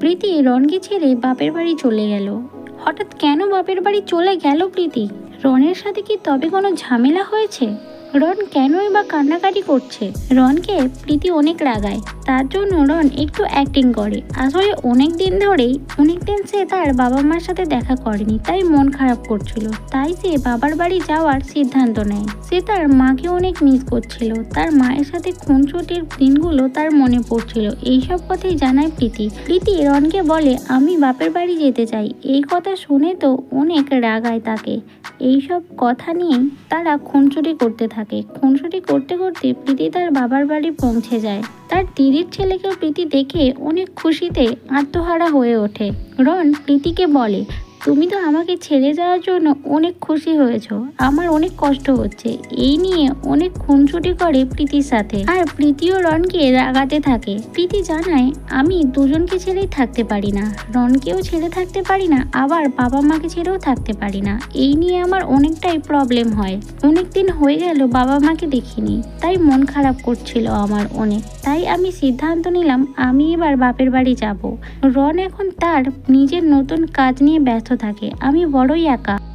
প্রীতি রনকে ছেড়ে বাপের বাড়ি চলে গেল। হঠাৎ কেন বাপের বাড়ি চলে গেল প্রীতি? রনের সাথে কি তবে কোনো ঝামেলা হয়েছে? রন কেনই বা কান্নাকাটি করছে? রনকে প্রীতি অনেক রাগায়। তার জন্য রন একটু অ্যাক্টিং করে। আসলে অনেক দিন ধরেই, অনেক দিন সে তার বাবা মার সাথে দেখা করেনি, তাই মন খারাপ করছিল। তাই সে বাবার বাড়ি যাওয়ার সিদ্ধান্ত নেয়। সে তার মাকে অনেক মিস করছিল। তার মায়ের সাথে খুনসুটির দিনগুলো তার মনে পড়ছিল। এইসব কথাই জানায় প্রীতি। প্রীতি রনকে বলে, আমি বাপের বাড়ি যেতে চাই। এই কথা শুনে তো অনেক রাগায় তাকে। এইসব কথা নিয়েই তারা খুনসুটি করতে থাকে। খুনসুটি করতে করতে প্রীতি তার বাবার বাড়ি পৌঁছে যায়। তার দিদির ছেলেকেও প্রীতি দেখে অনেক খুশিতে আত্মহারা হয়ে ওঠে। রন প্রীতিকে বলে তুমি তো আমাকে ছেড়ে যাওয়ার জন্য অনেক খুশি হয়েছো। আমার অনেক কষ্ট হচ্ছে। এই নিয়ে অনেক খুনসুটি করে প্রীতির সাথে। আর প্রীতিও রনকে রাগাতে থাকে। প্রীতি জানায়, আমি দুজনকে ছেড়েই থাকতে পারি না। রনকেও ছেড়ে থাকতে পারি না, আবার বাবা মাকে ছেড়েও থাকতে পারি না। এই নিয়ে আমার অনেকটাই প্রবলেম হয়। অনেক দিন হয়ে গেল বাবা মাকে দেখিনি। তাই মন খারাপ করছিল আমার অনেক। তাই আমি সিদ্ধান্ত নিলাম, আমি এবার বাপের বাড়ি যাব। রন এখন তার নিজের নতুন কাজ নিয়ে ব্যস্ত থাকে। আমি বড়ই একা।